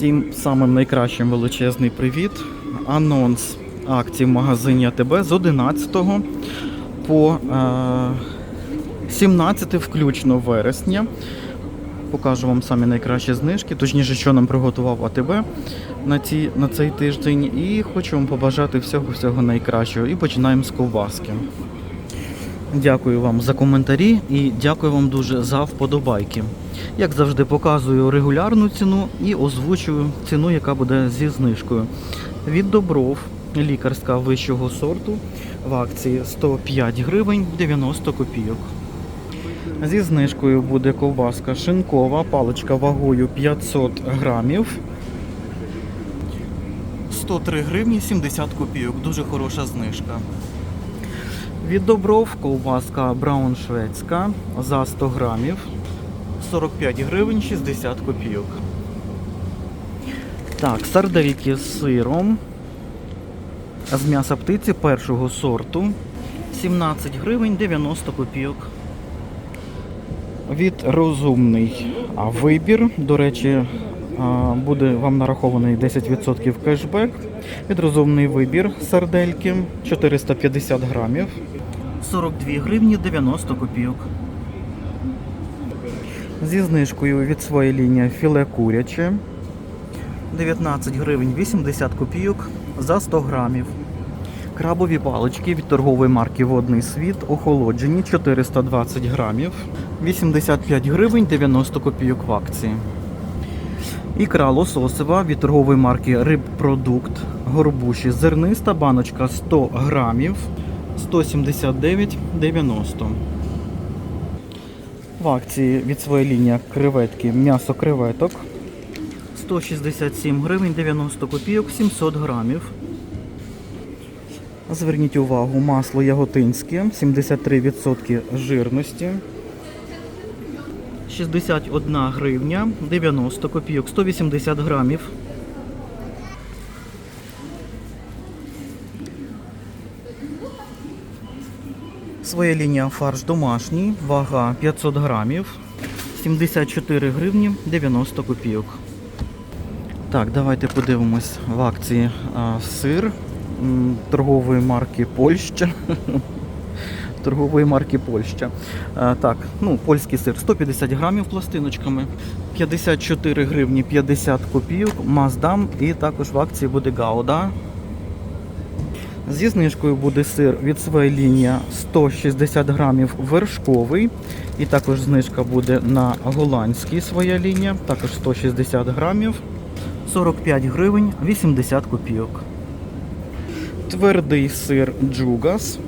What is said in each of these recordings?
Всім самим найкращим величезний привіт. Анонс акцій в магазині АТБ з 11 по е, 17 включно вересня. Покажу вам самі найкращі знижки, точніше, що нам приготував АТБ на, ці, на цей тиждень. І хочу вам побажати всього-всього найкращого. І починаємо з ковбаски. Дякую вам за коментарі і дякую вам дуже за вподобайки. Як завжди, показую регулярну ціну і озвучую ціну, яка буде зі знижкою. Від добров лікарська вищого сорту в акції 105 гривень 90 копійок. Зі знижкою буде ковбаска шинкова, паличка вагою 500 грамів. 103 гривні 70 копійок. Дуже хороша знижка. Від добров ковбаска браун шведська за 100 грамів 45 гривень 60 копійок. Так, сардельки з сиром з м'яса птиці першого сорту 17 гривень 90 копійок. Від розумний вибір. До речі, буде вам нарахований 10% кешбек. Від розумний вибір сардельки 450 грамів. 42 гривні 90 копійок. Зі знижкою від своєї лінії філе куряче 19 гривень 80 копійок за 100 грамів. Крабові палички від торгової марки Водний світ охолоджені 420 грамів 85 гривень 90 копійок в акції. Ікра лососева від торгової марки Рибпродукт горбуші зерниста баночка 100 грамів 179,90. В акції від своєї лінії креветки м'ясо креветок 167 гривень 90 копійок 700 грамів. Зверніть увагу, масло яготинське 73% жирності. 61 гривня 90 копійок 180 грамів. Своя лінія фарш домашній, вага 500 грамів, 74 гривні 90 копійок. Так, давайте подивимось в акції а, сир торгової марки Польща. Торгової марки Польща. А, так, ну, польський сир 150 грамів пластиночками, 54 гривні 50 копійок, Маздам і також в акції буде Гауда. Зі знижкою буде сир від своєї лінії 160 грамів вершковий. І також знижка буде на голландський своя лінія, також 160 грамів, 45 гривень 80 копійок. Твердий сир Джугас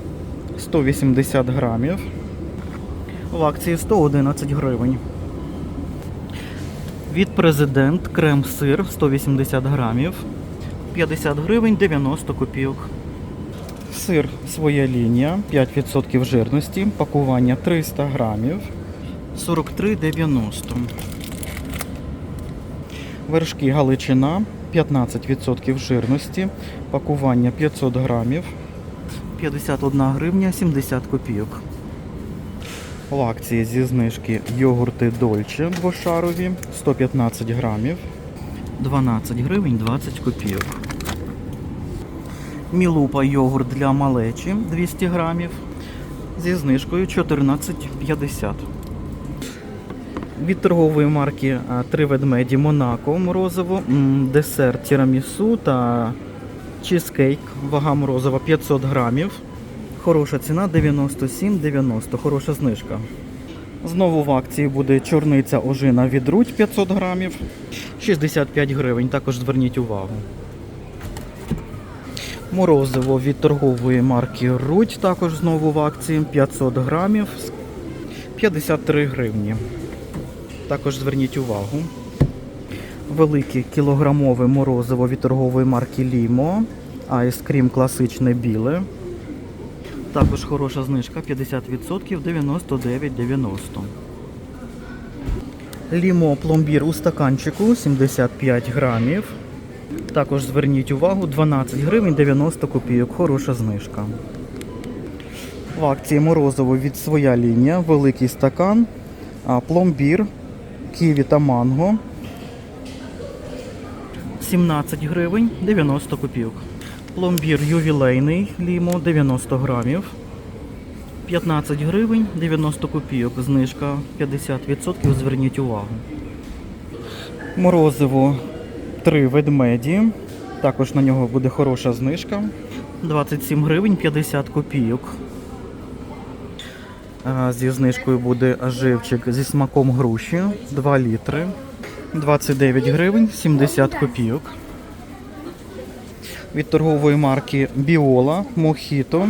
180 грамів. В акції 111 гривень. Від президент крем-сир 180 грамів, 50 гривень 90 копійок. Сир своя лінія, 5% жирності, пакування 300 грамів, 43,90. Вершки Галичина, 15% жирності, пакування 500 грамів, 51 гривня 70 копійок. В акції зі знижки йогурти Дольче двошарові, 115 грамів, 12 гривень 20 копійок. Мілупа йогурт для малечі 200 грамів зі знижкою 14,50. Від торгової марки Три ведмеді Монако морозиво, десерт тірамісу та чизкейк, вага морозива 500 грамів. Хороша ціна 97,90, хороша знижка. Знову в акції буде чорниця ожина від Рудь 500 грамів, 65 гривень, також зверніть увагу. Морозиво від торгової марки Рудь також знову в акції 500 грамів 53 гривні. Також зверніть увагу. Велике кілограмове морозиво від торгової марки Лімо. Айскрім класичне біле. Також хороша знижка 50% 99,90. Лімо пломбір у стаканчику 75 грамів. Також зверніть увагу 12 гривень 90 копійок. Хороша знижка. В акції морозиво від своя лінія, великий стакан, пломбір, ківі та манго. 17 гривень 90 копійок. Пломбір ювілейний лімо 90 грамів. 15 гривень 90 копійок. Знижка 50%. Зверніть увагу. Морозиво 3 ведмеді. Також на нього буде хороша знижка. 27 гривень 50 копійок. Зі знижкою буде живчик зі смаком груші 2 літри. 29 гривень 70 копійок. Від торгової марки Біола Мохіто.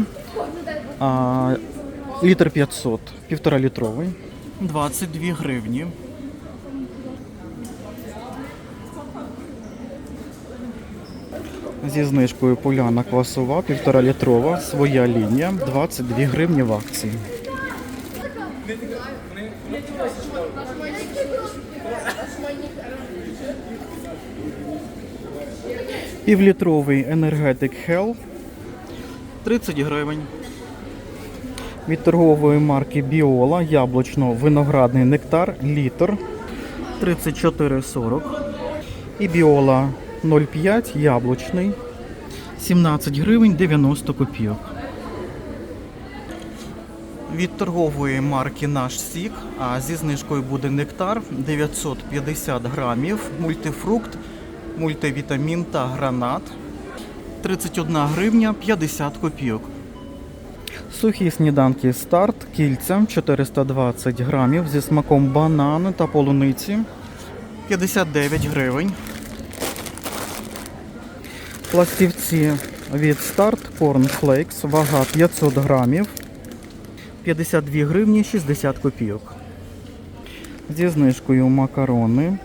Літр 500, півтора літровий. 22 гривні. Зі знижкою поляна квасова, півтора літрова, своя лінія, 22 гривні в акції. Півлітровий енергетик Hell 30 гривень. Від торгової марки Біола яблучно-виноградний нектар літр 34,40. І Біола 0,5 яблучний 17 гривень 90 копійок. Від торгової марки Наш Сік, а зі знижкою буде нектар 950 грамів, мультифрукт, мультивітамін та гранат 31 гривня 50 копійок. Сухі сніданки старт, кільця 420 грамів зі смаком банану та полуниці 59 гривень. Пластівці від старт Cornflakes, вага 500 грамів 52 гривні 60 копійок. Зі знижкою макарони.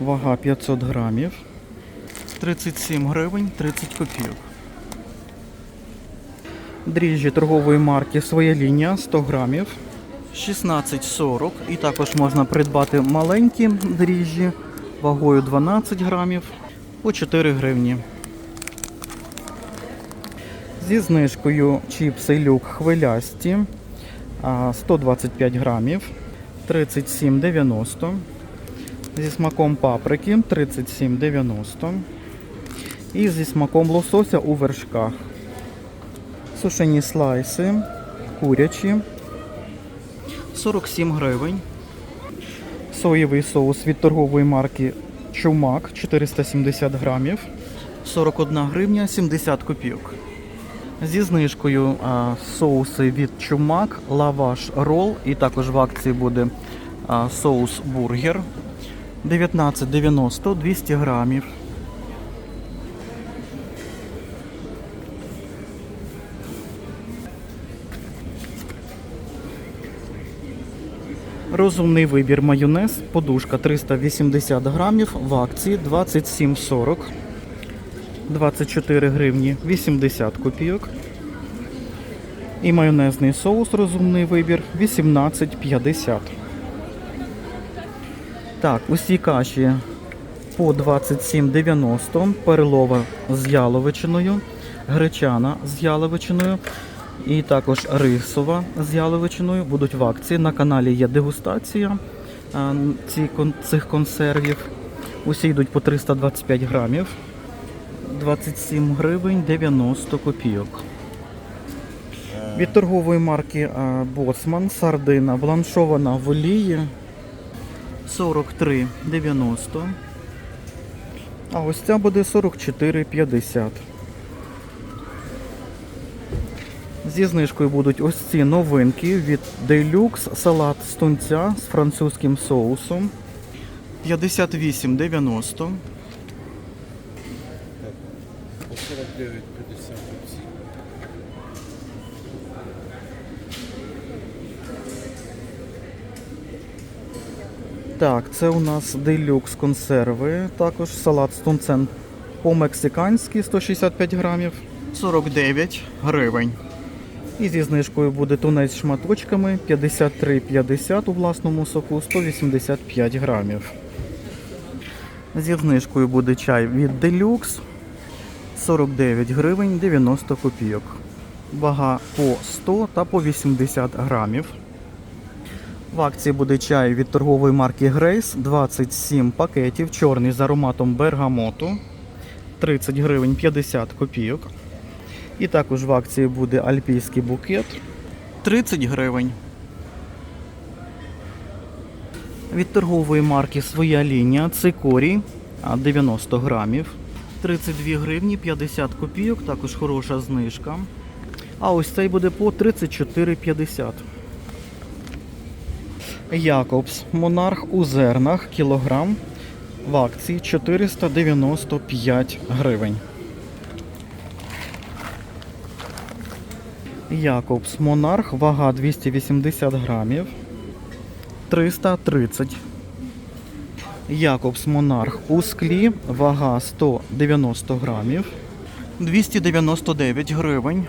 Вага 500 грамів. 37 гривень 30 копійок. Дріжджі торгової марки Своя лінія 100 грамів. 16,40. І також можна придбати маленькі дріжджі вагою 12 грамів по 4 гривні. Зі знижкою чіпси люк хвилясті 125 грамів 37,90. Зі смаком паприки 37,90. І зі смаком лосося у вершках. Сушені слайси, курячі 47 гривень. Соєвий соус від торгової марки Чумак 470 грамів 41 гривня 70 копійок. Зі знижкою а, соуси від Чумак, лаваш рол і також в акції буде а, соус бургер 19,90 200 грамів. Розумний вибір майонез, подушка 380 грамів в акції 27,40. 24 гривні 80 копійок. І майонезний соус розумний вибір 18,50. Так, усі каші по 27,90. Перелова з яловичиною, гречана з яловичиною. І також рисова з яловичиною будуть в акції. На каналі є дегустація кон- цих консервів. Усі йдуть по 325 грамів. 27 гривень 90 копійок. Від торгової марки Боцман сардина бланшована в олії 43,90. А ось ця буде 44,50. Зі знижкою будуть ось ці новинки від Deluxe салат з тунця з французьким соусом 58,90. По 49,50 всі. Так, це у нас делюкс консерви. Також салат з тунцем по-мексиканськи 165 грамів. 49 гривень. І зі знижкою буде тунець з шматочками 53,50 у власному соку 185 грамів. Зі знижкою буде чай від Deluxe 49 гривень 90 копійок. Вага по 100 та по 80 грамів. В акції буде чай від торгової марки Grace, 27 пакетів, чорний з ароматом бергамоту, 30 гривень 50 копійок. І також в акції буде альпійський букет, 30 гривень. Від торгової марки Своя лінія цикорій 90 грамів, 32 гривні 50 копійок, також хороша знижка. А ось цей буде по 34,50. Якобс Монарх у зернах кілограм в акції 495 гривень. Якобс Монарх, вага 280 грамів, 330. Якобс Монарх у склі, вага 190 грамів, 299 гривень.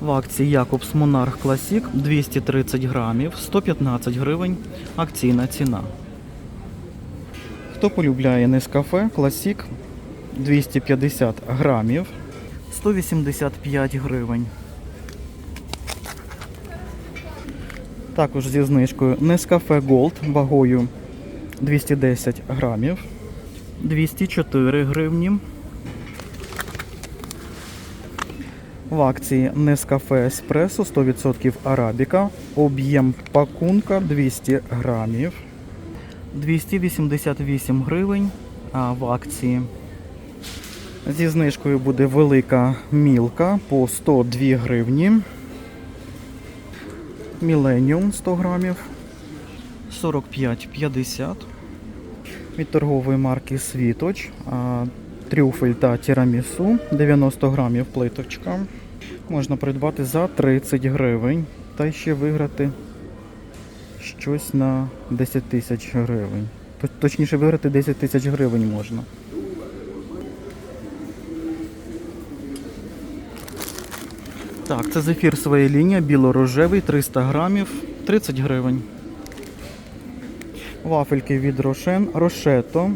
В акції Якобс Монарх Класік 230 грамів, 115 гривень. Акційна ціна. Хто полюбляє Нескафе Класік 250 грамів, 185 гривень. Також зі знижкою Нескафе Gold вагою 210 грамів, 204 гривні. В акції Nescafe Espresso 100% арабіка, об'єм пакунка 200 грамів, 288 гривень а в акції. Зі знижкою буде велика мілка по 102 гривні. Міленіум 100 грамів, 45,50. Від торгової марки Світоч. Трюфель та тірамісу 90 грамів плиточка. Можна придбати за 30 гривень та ще виграти щось на 10 тисяч гривень. Точніше, виграти 10 тисяч гривень можна. Так, це зефір своя лінія, біло-рожевий, 300 грамів, 30 гривень. Вафельки від Рошен, Рошето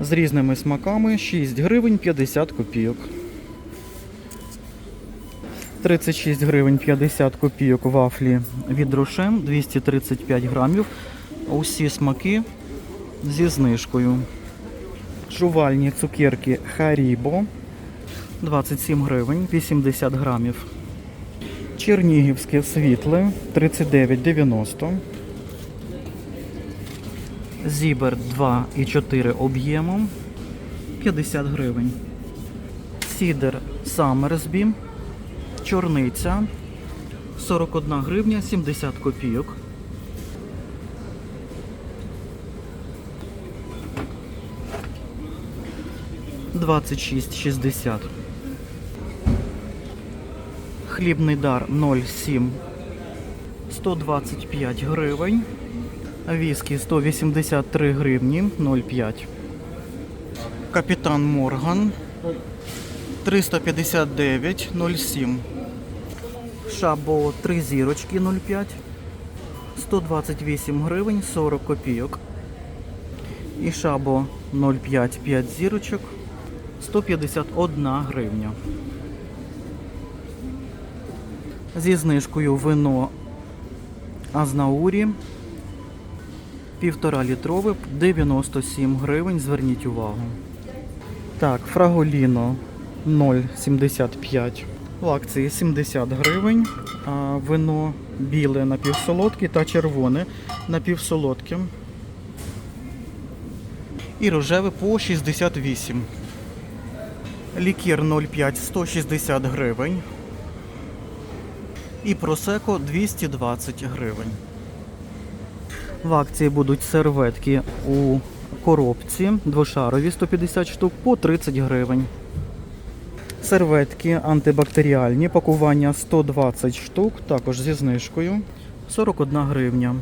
з різними смаками 6 гривень 50 копійок. 36 гривень 50 копійок вафлі від Рошен 235 грамів. Усі смаки зі знижкою. Жувальні цукерки Харібо 27 гривень 80 грамів. Чернігівське світле 39,90. Зібер 2,4 об'ємом 50 гривень. Сідер Саммерсбі. Чорниця 41 гривня 70 копійок. Двадцять. Хлібний дар 0,7 125 гривень. Віскі 183 гривні 0,5. Капітан Морган 359 07. Шабо 3 зірочки 0,5. 128 гривень 40 копійок. І шабо 0,5 5 зірочок 151 гривня. Зі знижкою вино Азнаурі півтора літрове 97 гривень. Зверніть увагу. Так, Фраголіно 0,75. В акції 70 гривень. А вино біле напівсолодке та червоне напівсолодке. І рожеве по 68. Лікір 0,5 160 гривень. І просеко 220 гривень. В акції будуть серветки у коробці двошарові 150 штук по 30 гривень. Серветки антибактеріальні, пакування 120 штук, також зі знижкою 41 гривня.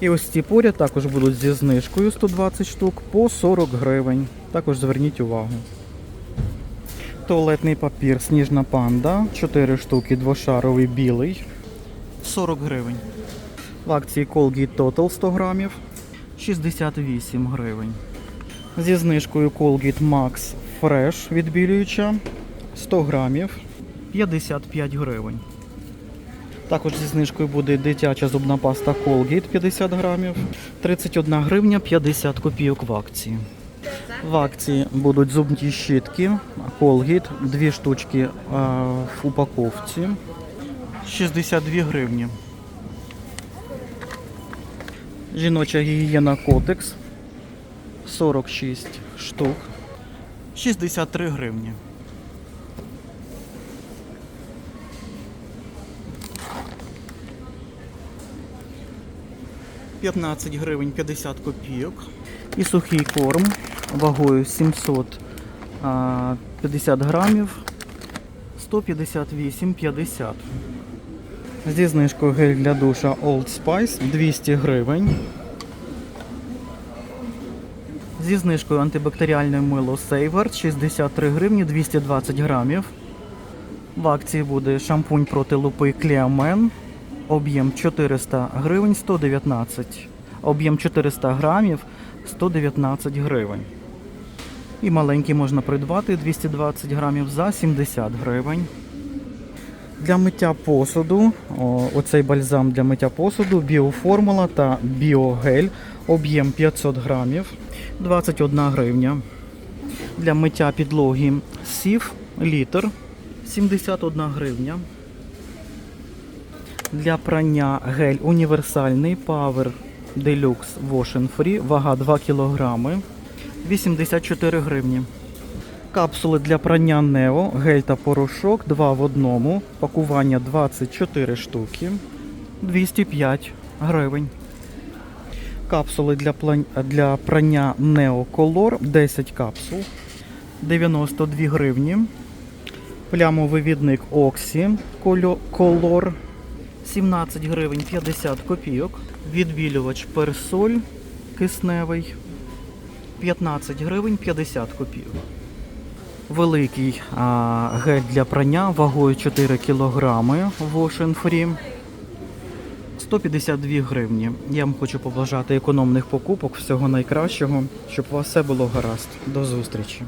І ось ці поряд також будуть зі знижкою 120 штук по 40 гривень. Також зверніть увагу. Туалетний папір Сніжна панда, 4 штуки двошаровий білий, 40 гривень. В акції Colgate Total 100 грамів, 68 гривень. Зі знижкою Colgate Max Fresh відбілююча 100 грамів, 55 гривень. Також зі знижкою буде дитяча зубна паста Colgate 50 грамів. 31 гривня 50 копійок в акції. В акції будуть зубні щітки Colgate, дві штучки е, в упаковці. 62 гривні. Жіноча гігієна Котекс 46 штук. 63 гривні. П'ятнадцять гривень 50 копійок. І сухий корм вагою 750 грамів 158,50. Зі знижкою гель для душа Old Spice 200 гривень. Зі знижкою антибактеріальне мило Savor 63 гривні 220 грамів. В акції буде шампунь проти лупи Cleamen. Об'єм 400 гривень 119. Об'єм 400 грамів 119 гривень. І маленький можна придбати. 220 грамів за 70 гривень. Для миття посуду, оцей бальзам для миття посуду, біоформула та біогель, об'єм 500 грамів, 21 гривня. Для миття підлоги сів літр, 71 гривня. Для прання гель універсальний Power Deluxe Wash Free, вага 2 кг, 84 гривні. Капсули для прання Нео, гель та порошок 2 в одному, пакування 24 штуки, 205 гривень. Капсули для, для прання Neo Color 10 капсул, 92 гривні. Плямовий відник Color- Color 17 гривень 50 копійок. Відбілювач Персоль кисневий 15 гривень 50 копійок. Великий а, гель для прання вагою 4 кг Wash Free 152 гривні. Я вам хочу побажати економних покупок, всього найкращого, щоб у вас все було гаразд. До зустрічі!